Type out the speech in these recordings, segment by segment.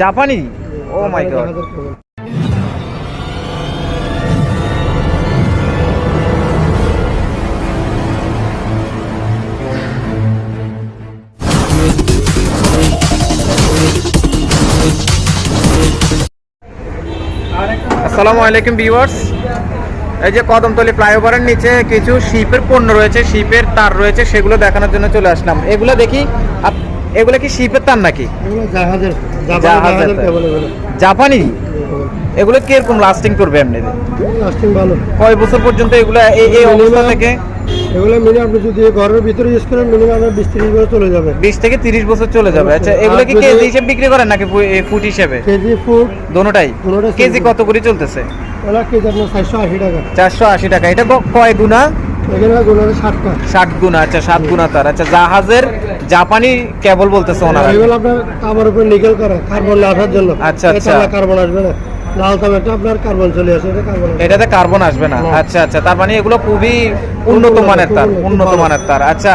জাপানি? ও মাই গড আসসালামু আলাইকুম ভিউয়ার্স। এই যে কদমতলি ফ্লাইওভারের নিচে কিছু শিপের পণ্য রয়েছে শিপের তার রয়েছে সেগুলো দেখানোর জন্য চলে আসলাম। এগুলো দেখি এগুলো কি শিপের তার নাকি? জাহাজের জাপানি জাহাজের। কেবল এগুলো। জাপানি? এগুলো কীরকম লাস্টিং করবে এমনিতে? লাস্টিং ভালো। কয় বছর পর্যন্ত এগুলো এই অবস্থা থেকে? এগুলো মিনিমাম আপনি যদি ঘরের ভিতরে ইউজ করেন মিনিমাম বিশ ত্রিশ বছর চলে যাবে। বিশ থেকে তিরিশ বছর চলে যাবে। আচ্ছা এগুলো কি কেজি হিসেবে বিক্রি করেন নাকি ফুট হিসেবে? Kg foot. দোনোটাই? দোনোটাই কেজি কত করে চলতেছে? ওরা কেজি আপনার চারশো আশি টাকা। চারশো আশি টাকা। এটা ক- কয় গুণা? এখানে গুলো ষাট গুণা। আচ্ছা গুণা তার। আচ্ছা জাহাজের জাপানি কেবল বলতেছে ওনারা এগুলো আপনার তামার উপর নিকেল করা কার্বন আসার জন্য। আচ্ছা, আচ্ছা। কার্বন আসবে না। লাল তামাটা আপনার কার্বন চলে আসে এটা কার্বন এটাতে কার্বন আসবে না। আচ্ছা আচ্ছা। তার মানে এগুলো খুবই উন্নত মানের তার উন্নত। মানের তার। আচ্ছা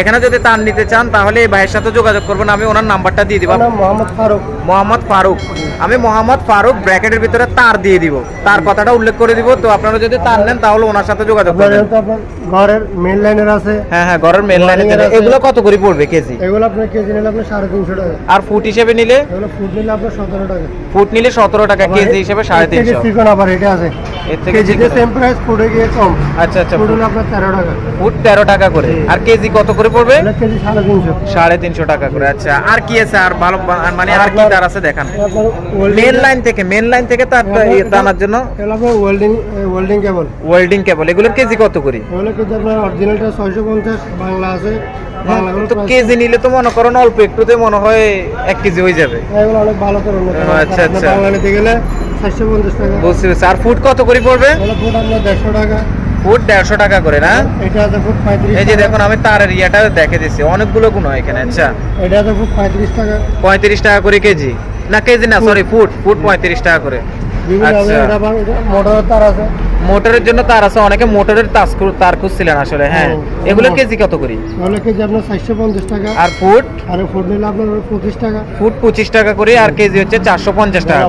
এখানে যদি তার নিতে চান তাহলে এই ভাইয়ের সাথে যোগাযোগ করবেন। আমি ওনার নাম্বারটা দিয়ে দিব। মোহাম্মদ ফারুক। মোহাম্মদ ফারুক। আমি মোহাম্মদ ফারুক ব্র্যাকেটের ভিতরে তার দিয়ে দিব। তার কথাটা উল্লেখ করে দিব। তো আপনারা যদি তার নেন তাহলে ওনার সাথে যোগাযোগ করবেন। ঘরের মেন লাইনের আছে। হ্যাঁ হ্যাঁ ঘরের মেন লাইনে Wiring এগুলো কত করে পড়বে কেজি? এগুলো আপনার কেজি নিলে আপনার সাড়ে তিনশো টাকা। আর ফুট হিসেবে নিলে? এগুলো ফুট নিলে আপনার সতেরো টাকা। ফুট নিলে সতেরো টাকা কেজি হিসেবে সাড়ে তিনশো। আবার এটা আছে। কেজিতে। সেম প্রাইস ফুটে গিয়ে কম। আচ্ছা আচ্ছা ফুট হলে আপনার তেরো টাকা। ফুট তেরো টাকা করে। আর কেজি কত করে পড়বে? কেজি সাড়ে তিনশো। সাড়ে তিনশো টাকা করে। আচ্ছা আর কি আছে? আর ভালো মানে আর কি তার আছে দেখান। মেন লাইন থেকে মেন লাইন থেকে তার টানার জন্য welding welding cable welding cable এগুলোর কেজি কত করে? এগুলো আপনার অরিজিনালটা বাংলা আছে। তো কেজি নিলে তো মনে করেন অল্প একটুতে মনে হয় এক কেজি হয়ে যাবে। এগুলো অনেক ভালো করে আচ্ছা, আচ্ছা। বাংলা নিতে গেলে টাকা। আর ফুট কত করে পড়বে? ফুট আপনার দেড়শো টাকা। ফুট দেড়শো টাকা করে না? এই যে দেখুন আমি তারের ইয়াটা দেখে দিচ্ছি অনেকগুলো গুণ এখানে আচ্ছা। এটা আছে ফুট পঁয়ত্রিশ টাকা। পঁয়ত্রিশ টাকা করে কেজি। না কেজি না সরি ফুট ফুট পঁয়ত্রিশ টাকা করে। আচ্ছা। মোটরের জন্য তার আছে অনেকে মোটরের তার খুঁজছিলেন আসলে হ্যাঁ। এগুলো কেজি কত করি? কেজি আপনার চারশো পঞ্চাশ টাকা। আর ফুট? আর ফুট নিলে আপনার পঁচিশ টাকা। ফুট পঁচিশ টাকা করে আর কেজি হচ্ছে চারশো পঞ্চাশ টাকা।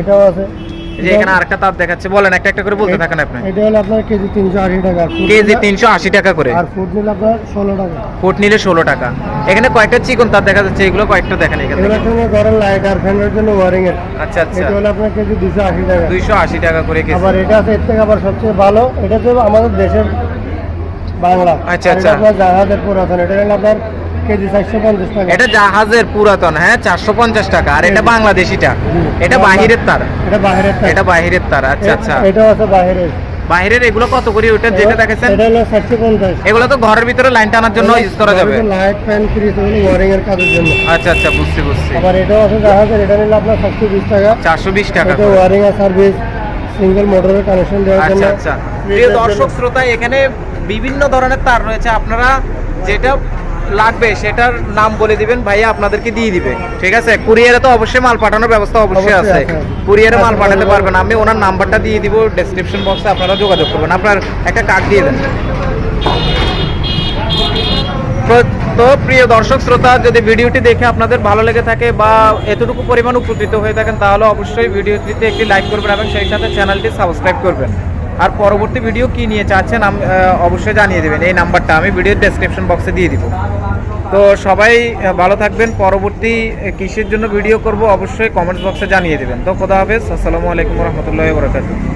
এটাও আছে। যে এখানে আরেকটা তার দেখাচ্ছে। বলেন একটা একটা করে বলতে থাকেন আপনি। এটা হলো আপনার কেজি তিনশো আশি টাকা। আর ফুট কেজি নিলে- তিনশো আশি টাকা করে। আর ফুট নিলে আপনার ষোলো টাকা। ফুট নিলে ষোলো টাকা। এখানে কয়েকটা চিকন তার দেখা যাচ্ছে এগুলো কয়েকটা দেখেন এখানে এগুলো সঙ্গে ঘরের লাইট আর ফ্যানের জন্য ওয়ারিং এর। আচ্ছা আচ্ছা। এটা হলো আপনার কেজি দুশো আশি টাকা। দুইশো আশি টাকা করে কেজি। আবার এটা আছে এর থেকে আবার সবচেয়ে ভালো এটা তো আমাদের দেশের বাংলা। আচ্ছা, আচ্ছা। আপনার জাহাজের পুরাতন এটা হলো আপনার এটা জাহাজের পুরাতন হ্যাঁ চারশো পঞ্চাশ টাকা। আর এটা বাংলাদেশিটা। এটা বাহিরের তার। এটা বাহিরের তার। আচ্ছা আচ্ছা। বাইরের বাহিরের। এগুলো কত করে? ওটা যেটা দেখেছেন? এটা হলো এগুলো তো ঘরের ভিতরে লাইন টানার জন্য ইউজ করা যাবে। লাইট ফ্যান ফ্রিজ ওগুলো ওয়ারিং এর কাজের জন্য। আচ্ছা আচ্ছা বুঝছি বুঝছি। আবার এটাও আছে জাহাজের। এটা নিলে আপনার সাতশো বিশ টাকা। চারশো বিশ টাকা এটা আর সার্ভিস সিঙ্গেল মোটরের কানেকশন দেওয়ার জন্য। আচ্ছা আচ্ছা। প্রিয় দর্শক শ্রোতা এখানে বিভিন্ন ধরনের তার রয়েছে। আপনারা যেটা লাগবে সেটার নাম বলে দিবেন ভাইয়া আপনাদেরকে দিয়ে দিবে। ঠিক আছে? কুরিয়ারে তো অবশ্যই মাল পাঠানোর ব্যবস্থা অবশ্যই আছে। কুরিয়ারে মাল পাঠাতে পারবেন। আমি ওনার নাম্বারটা দিয়ে দিব ডেসক্রিপশন বক্সে আপনারা যোগাযোগ করবেন। আপনার একটা কার্ড দিয়ে দেন। তো প্রিয় দর্শক শ্রোতা যদি ভিডিওটি দেখে আপনাদের ভালো লেগে থাকে বা এতটুকু পরিমাণ উপকৃত হয়ে থাকেন তাহলে অবশ্যই ভিডিওটিতে একটি লাইক করবেন এবং সেই সাথে চ্যানেলটি সাবস্ক্রাইব করবেন। আর পরবর্তী ভিডিও কি নিয়ে চাচ্ছেন অবশ্যই জানিয়ে দেবেন। এই নাম্বারটা আমি ভিডিওর ডেসক্রিপশন বক্সে দিয়ে দিব। তো সবাই ভালো থাকবেন। পরবর্তী কিসের জন্য ভিডিও করব অবশ্যই কমেন্টস বক্সে জানিয়ে দেবেন। তো খোদা হাফেজ। আসসালামু আলাইকুম রহমতুল্লাহ বরকাতুহ।